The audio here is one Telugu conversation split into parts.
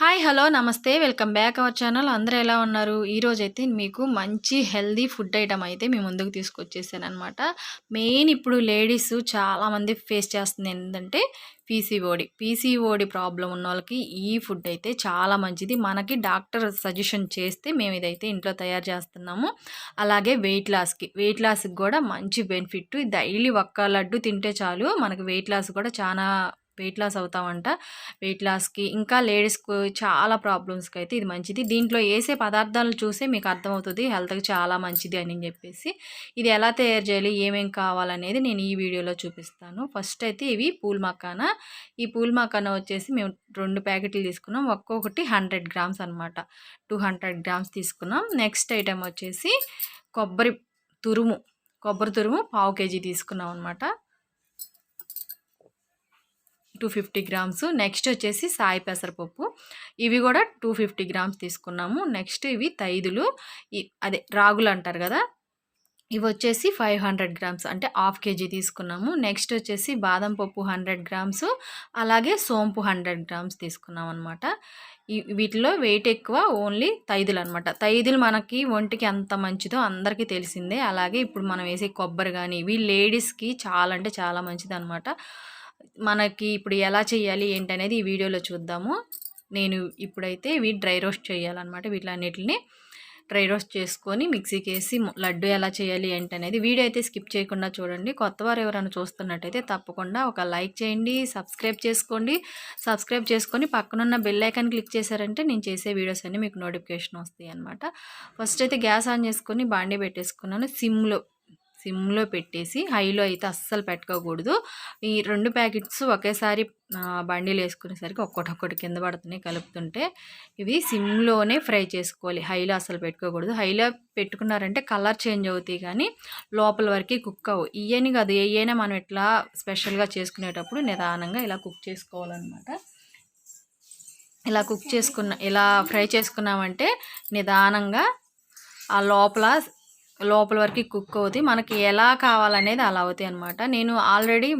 హాయ్ హలో నమస్తే. వెల్కమ్ బ్యాక్ అవర్ ఛానల్ అందరూ ఎలా ఉన్నారు? ఈరోజు అయితే మీకు మంచి హెల్దీ ఫుడ్ ఐటమ్ అయితే మీ ముందుకు తీసుకొచ్చేసాను అనమాట మెయిన్ ఇప్పుడు లేడీస్ చాలామంది ఫేస్ చేస్తుంది ఏంటంటే పీసీఓడి పీసీఓడి ప్రాబ్లం ఉన్న వాళ్ళకి ఈ ఫుడ్ అయితే చాలా మంచిది. మనకి డాక్టర్ సజెషన్ చేస్తే మేము ఇదైతే ఇంట్లో తయారు చేస్తున్నాము. అలాగే వెయిట్ లాస్కి వెయిట్ లాస్కి కూడా మంచి బెనిఫిట్ డైలీ ఒక్క లడ్డు తింటే చాలు మనకి వెయిట్ లాస్ కూడా చాలా వెయిట్ లాస్ అవుతామంట వెయిట్ లాస్కి ఇంకా లేడీస్కి చాలా ప్రాబ్లమ్స్కి అయితే ఇది మంచిది. దీంట్లో వేసే పదార్థాలు చూసే మీకు అర్థమవుతుంది హెల్త్కి చాలా మంచిది అని చెప్పేసి. ఇది ఎలా తయారు చేయాలి? ఏమేమి కావాలనేది నేను ఈ వీడియోలో చూపిస్తాను. ఫస్ట్ అయితే ఇవి పూల్ మకానా. ఈ పూల్ మకానా వచ్చేసి మేము రెండు ప్యాకెట్లు తీసుకున్నాం. ఒక్కొక్కటి హండ్రెడ్ గ్రామ్స్ అనమాట టూ హండ్రెడ్ గ్రామ్స్ తీసుకున్నాం. నెక్స్ట్ ఐటెం వచ్చేసి కొబ్బరి తురుము. కొబ్బరి తురుము పావు కేజీ తీసుకున్నాం అనమాట టూ ఫిఫ్టీ గ్రామ్స్. నెక్స్ట్ వచ్చేసి సాయి పెసరపప్పు. ఇవి కూడా టూ ఫిఫ్టీ గ్రామ్స్ తీసుకున్నాము. నెక్స్ట్ ఇవి తైదులు. అదే రాగులు అంటారు కదా ఇవి వచ్చేసి ఫైవ్ హండ్రెడ్ గ్రామ్స్ అంటే హాఫ్ కేజీ తీసుకున్నాము. నెక్స్ట్ వచ్చేసి బాదం పప్పు హండ్రెడ్ గ్రామ్స్ అలాగే సోంపు హండ్రెడ్ గ్రామ్స్ తీసుకున్నాం అనమాట వీటిలో వెయిట్ ఎక్కువ ఓన్లీ తైదులు అనమాట తైదులు మనకి ఒంటికి ఎంత మంచిదో అందరికీ తెలిసిందే. అలాగే ఇప్పుడు మనం వేసే కొబ్బరి కానీ ఇవి లేడీస్కి చాలా అంటే చాలా మంచిది అనమాట మనకి ఇప్పుడు ఎలా చేయాలి ఏంటనేది ఈ వీడియోలో చూద్దాము. నేను ఇప్పుడైతే ఇవి డ్రై రోస్ట్ చేయాలన్నమాట వీటిలన్నిటిని డ్రై రోస్ట్ చేసుకొని మిక్సీకి వేసి లడ్డు ఎలా చేయాలి ఏంటనేది వీడియో అయితే స్కిప్ చేయకుండా చూడండి. కొత్త వారు ఎవరైనా చూస్తున్నట్టయితే తప్పకుండా ఒక లైక్ చేయండి సబ్స్క్రైబ్ చేసుకోండి. సబ్స్క్రైబ్ చేసుకొని పక్కనున్న బెల్ ఐకాన్ క్లిక్ చేశారంటే నేను చేసే వీడియోస్ అన్నీ మీకు నోటిఫికేషన్ వస్తాయి అనమాట ఫస్ట్ అయితే గ్యాస్ ఆన్ చేసుకొని బాండీ పెట్టేసుకున్నాను. సిమ్లో సిమ్లో పెట్టేసి హైలో అయితే అస్సలు పెట్టుకోకూడదు ఈ రెండు ప్యాకెట్స్ ఒకేసారి బండిలు వేసుకునేసరికి ఒక్కొక్కటి కింద పడుతున్నాయి కలుపుతుంటే ఇవి సిమ్లోనే ఫ్రై చేసుకోవాలి. హైలో అసలు పెట్టుకోకూడదు. హైలో పెట్టుకున్నారంటే కలర్ చేంజ్ అవుతాయి కానీ లోపల వరకు కుక్ అవ్వు ఇవని కాదు ఏయైనా మనం ఇట్లా స్పెషల్గా చేసుకునేటప్పుడు నిదానంగా ఇలా కుక్ చేసుకోవాలన్నమాట. ఇలా కుక్ చేసుకున్న ఇలా ఫ్రై చేసుకున్నామంటే నిదానంగా ఆ లోపల లోపల వరకు కుక్ అవుతాయి. మనకి ఎలా కావాలనేది అలా అవుతాయి అనమాట నేను ఆల్రెడీ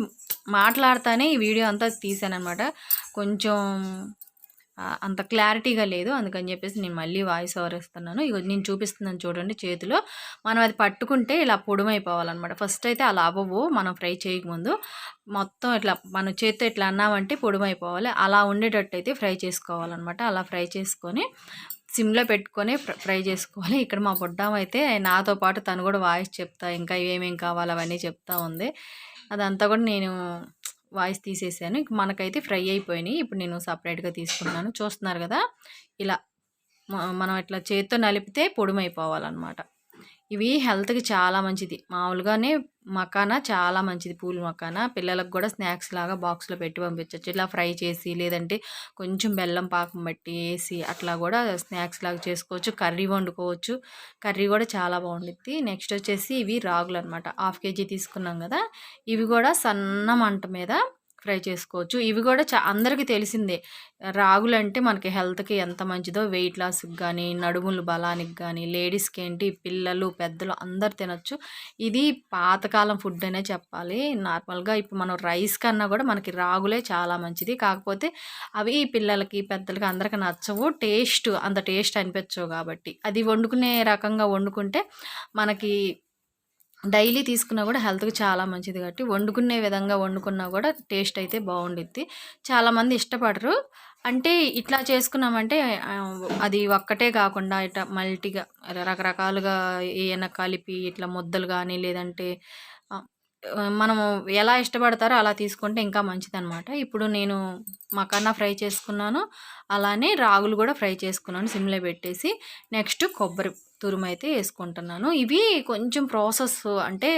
మాట్లాడుతానే ఈ వీడియో అంతా తీసానమాట అనమాట కొంచెం అంత క్లారిటీగా లేదు. అందుకని చెప్పేసి నేను మళ్ళీ వాయిస్ ఓవర్ ఇస్తున్నాను ఇక నేను చూపిస్తున్నాను చూడండి చేతిలో. మనం అది పట్టుకుంటే ఇలా పొడుమైపోవాలన్నమాట. ఫస్ట్ అయితే అలా అవ్వవు. మనం ఫ్రై చేయకముందు మొత్తం ఇట్లా మన చేతితో ఇట్లా అన్నామంటే పొడుమైపోవాలి. అలా ఉండేటట్టు అయితే ఫ్రై చేసుకోవాలన్నమాట. అలా ఫ్రై చేసుకొని సిమ్లో పెట్టుకొని ఫ్రై చేసుకోవాలి. ఇక్కడ మా బుడ్డామ అయితే నాతో పాటు తను కూడా వాయిస్ చెప్తా ఇంకా ఏమేమి కావాలి అవన్నీ చెప్తా ఉంది. అదంతా కూడా నేను వాయిస్ తీసేసాను. ఇంక మనకైతే ఫ్రై అయిపోయినాయి. ఇప్పుడు నేను సపరేట్గా తీసుకున్నాను. చూస్తున్నారు కదా? ఇలా మనం ఇట్లా చేత్తో నలిపితే పొడిమైపోవాలన్నమాట. ఇవి హెల్త్కి చాలా మంచిది. మామూలుగానే మకానా చాలా మంచిది. పూలు మకానా పిల్లలకు కూడా స్నాక్స్ లాగా బాక్స్లో పెట్టి పంపించవచ్చు ఇలా ఫ్రై చేసి లేదంటే కొంచెం బెల్లం పాకం బట్టి వేసి అట్లా కూడా స్నాక్స్ లాగా చేసుకోవచ్చు. కర్రీ వండుకోవచ్చు. కర్రీ కూడా చాలా బాగుంటుంది నెక్స్ట్ వచ్చేసి ఇవి రాగులు అనమాట హాఫ్ కేజీ తీసుకున్నాం కదా ఇవి కూడా సన్న మంట మీద ఫ్రై చేసుకోవచ్చు. ఇవి కూడా చా అందరికీ తెలిసిందే. రాగులు అంటే మనకి హెల్త్కి ఎంత మంచిదో వెయిట్ లాస్కి కానీ నడుములు బలానికి కానీ లేడీస్కి ఏంటి పిల్లలు పెద్దలు అందరు తినొచ్చు. ఇది పాతకాలం ఫుడ్ అనే చెప్పాలి. నార్మల్గా ఇప్పుడు మనం రైస్ కన్నా కూడా మనకి రాగులే చాలా మంచిది. కాకపోతే అవి పిల్లలకి పెద్దలకి అందరికీ నచ్చవు. టేస్ట్ అంత టేస్ట్ అనిపించవు కాబట్టి. అది వండుకునే రకంగా వండుకుంటే మనకి డైలీ తీసుకున్నా కూడా హెల్త్కి చాలా మంచిది కాబట్టి వండుకునే విధంగా వండుకున్నా కూడా టేస్ట్ అయితే బాగుండిద్ది. చాలామంది ఇష్టపడరు. అంటే ఇట్లా చేసుకున్నామంటే అది ఒక్కటే కాకుండా ఇట్లా మల్టీగా రకరకాలుగా ఏమైనా కలిపి ఇట్లా ముద్దలు కానీ లేదంటే మనము ఎలా ఇష్టపడతారో అలా తీసుకుంటే ఇంకా మంచిదనమాట ఇప్పుడు నేను మకానా ఫ్రై చేసుకున్నాను. అలానే రాగులు కూడా ఫ్రై చేసుకున్నాను సిమ్లో పెట్టేసి. నెక్స్ట్ కొబ్బరి తురుము అయితే వేసుకుంటున్నాను. ఇవి కొంచెం ప్రాసెస్ అంటే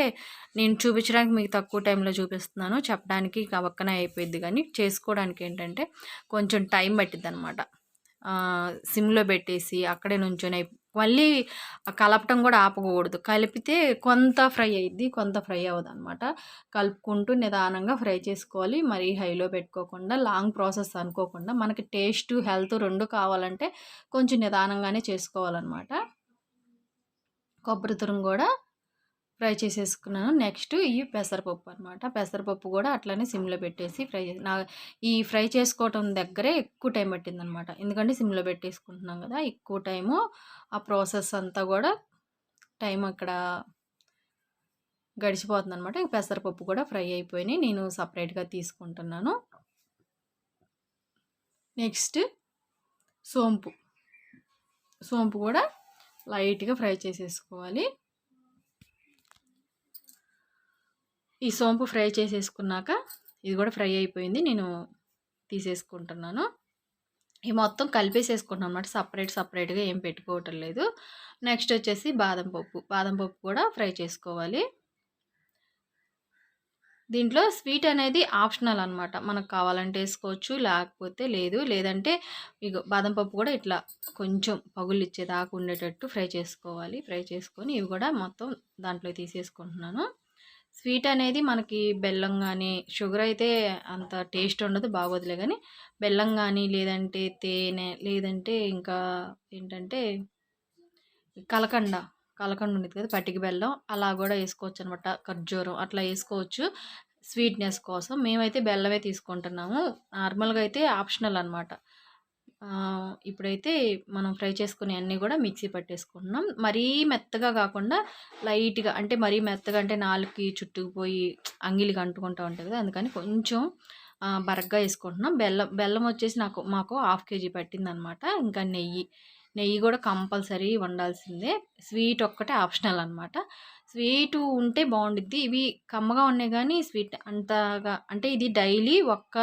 నేను చూపించడానికి మీకు తక్కువ టైంలో చూపిస్తున్నాను. చెప్పడానికి పక్కనే అయిపోయింది కానీ చేసుకోవడానికి ఏంటంటే కొంచెం టైం పట్టిద్ది అనమాట సిమ్లో పెట్టేసి అక్కడే నుంచొని మళ్ళీ కలపటం కూడా ఆపకూడదు. కలిపితే కొంత ఫ్రై అయ్యిద్ది కొంత ఫ్రై అవ్వదు అనమాట కలుపుకుంటూ నిదానంగా ఫ్రై చేసుకోవాలి. మరీ హైలో పెట్టుకోకుండా లాంగ్ ప్రాసెస్ అనుకోకుండా మనకి టేస్ట్ హెల్త్ రెండు కావాలంటే కొంచెం నిదానంగానే చేసుకోవాలన్నమాట. కొబ్బరి తురుము కూడా ఫ్రై చేసేసుకున్నాను. నెక్స్ట్ ఈ పెసరపప్పు అనమాట పెసరపప్పు కూడా అట్లనే సిమ్లో పెట్టేసి ఫ్రై చేసి నా ఈ ఫ్రై చేసుకోవటం దగ్గరే ఎక్కువ టైం పట్టింది అనమాట ఎందుకంటే సిమ్లో పెట్టేసుకుంటున్నాం కదా ఎక్కువ టైము ఆ ప్రాసెస్ అంతా కూడా టైం అక్కడ గడిచిపోతుంది అనమాట పెసరపప్పు కూడా ఫ్రై అయిపోయినాయి. నేను సపరేట్గా తీసుకుంటున్నాను. నెక్స్ట్ సోంపు. సోంపు కూడా లైట్గా ఫ్రై చేసేసుకోవాలి. ఈ సోంపు ఫ్రై చేసేసుకున్నాక ఇది కూడా ఫ్రై అయిపోయింది. నేను తీసేసుకుంటున్నాను. ఈ మొత్తం కలిపేసేసుకుంటాను అనమాట సపరేట్ సపరేట్గా ఏం పెట్టుకోవటం లేదు. నెక్స్ట్ వచ్చేసి బాదం పప్పు. బాదం పప్పు కూడా ఫ్రై చేసుకోవాలి. దీంట్లో స్వీట్ అనేది ఆప్షనల్ అనమాట మనకు కావాలంటే వేసుకోవచ్చు లేకపోతే లేదు. లేదంటే ఇక బాదం పప్పు కూడా ఇట్లా కొంచెం పగులు ఇచ్చేదాకా ఉండేటట్టు ఫ్రై చేసుకోవాలి. ఫ్రై చేసుకొని ఇవి కూడా మొత్తం దాంట్లో తీసేసుకుంటున్నాను. స్వీట్ అనేది మనకి బెల్లం కానీ షుగర్ అయితే అంత టేస్ట్ ఉండదు బాగోదులే కానీ బెల్లం కానీ లేదంటే తేనె లేదంటే ఇంకా ఏంటంటే కలకండ కలకండ ఉండేది కదా పట్టిక బెల్లం. అలా కూడా వేసుకోవచ్చు అనమాట ఖర్జూరం. అట్లా వేసుకోవచ్చు స్వీట్నెస్ కోసం. మేమైతే బెల్లమే తీసుకుంటున్నాము. నార్మల్గా అయితే ఆప్షనల్ అనమాట. ఇప్పుడైతే మనం ఫ్రై చేసుకునే అన్నీ కూడా మిక్సీ పట్టేసుకుంటున్నాం. మరీ మెత్తగా కాకుండా లైట్గా అంటే మరీ మెత్తగా అంటే నాలుగుకి చుట్టుకుపోయి అంగిలికి అంటుకుంటూ ఉంటుంది కదా! అందుకని కొంచెం బరగ్గా వేసుకుంటున్నాం. బెల్లం బెల్లం వచ్చేసి నాకు మాకు హాఫ్ కేజీ పట్టిందనమాట. ఇంకా నెయ్యి నెయ్యి కూడా కంపల్సరీ వండాల్సిందే. స్వీట్ ఒక్కటే ఆప్షనల్ అనమాట. స్వీట్ ఉంటే బాగుండిద్ది. ఇవి కమ్మగా ఉన్నాయి కానీ స్వీట్ అంతగా అంటే ఇది డైలీ ఒక్క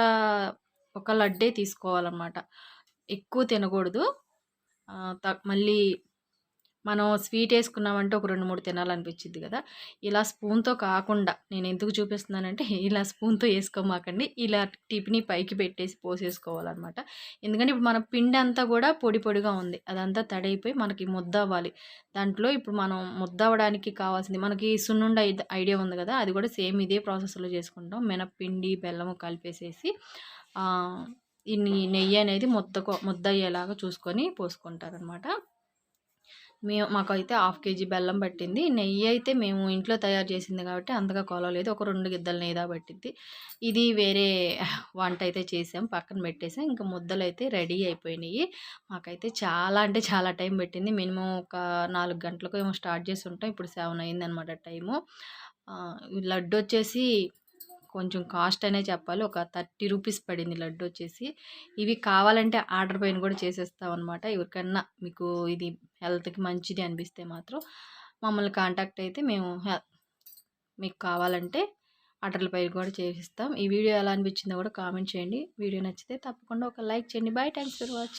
ఒక లడ్డే తీసుకోవాలన్నమాట. ఎక్కువ తినకూడదు. మళ్ళీ మనం స్వీట్ వేసుకున్నామంటే ఒక రెండు మూడు తినాలనిపించింది కదా. ఇలా స్పూన్తో కాకుండా నేను ఎందుకు చూపిస్తున్నానంటే ఇలా స్పూన్తో వేసుకోమాకండి. ఇలా టిఫిని పైకి పెట్టేసి పోసేసుకోవాలన్నమాట. ఎందుకంటే ఇప్పుడు మన పిండి అంతా కూడా పొడి పొడిగా ఉంది. అదంతా తడైపోయి మనకి ముద్ద అవ్వాలి దాంట్లో ఇప్పుడు మనం ముద్ద అవ్వడానికి కావాల్సింది మనకి సున్నుండ ఐడియా ఉంది కదా. అది కూడా సేమ్ ఇదే ప్రాసెస్లో చేసుకుంటాం. మినప్పిండి బెల్లము కలిపేసేసి ఈ నెయ్యి అనేది ముద్ద ముద్ద అయ్యేలాగా చూసుకొని పోసుకుంటారనమాట. మేము మాకైతే హాఫ్ కేజీ బెల్లం పట్టింది. నెయ్యి అయితే మేము ఇంట్లో తయారు చేసింది కాబట్టి అంతగా కొలవలేదు ఒక రెండు గిద్దలు నెయ్యిదా పట్టింది. ఇది వేరే వంట అయితే చేసాం. పక్కన పెట్టేసాం. ఇంకా ముద్దలు అయితే రెడీ అయిపోయినాయి. మాకైతే చాలా అంటే చాలా టైం పెట్టింది. మినిమం ఒక నాలుగు గంటలకు ఏమో స్టార్ట్ చేసి ఉంటాం. ఇప్పుడు సెవెన్ అయిందనమాట టైము. లడ్డు వచ్చేసి కొంచెం కాస్ట్ అనే చెప్పాలి. ఒక థర్టీ రూపీస్ పడింది లడ్డు వచ్చేసి. ఇవి కావాలంటే ఆర్డర్ పైన కూడా చేసేస్తాం అనమాట ఎవరికన్నా మీకు ఇది హెల్త్కి మంచిది అనిపిస్తే మాత్రం మమ్మల్ని కాంటాక్ట్ అయితే మేము మీకు కావాలంటే ఆర్డర్ల పైన కూడా చేసిస్తాం. ఈ వీడియో ఎలా అనిపించిందో కూడా కామెంట్ చేయండి. వీడియో నచ్చితే తప్పకుండా ఒక లైక్ చేయండి. బాయ్. Thanks for watching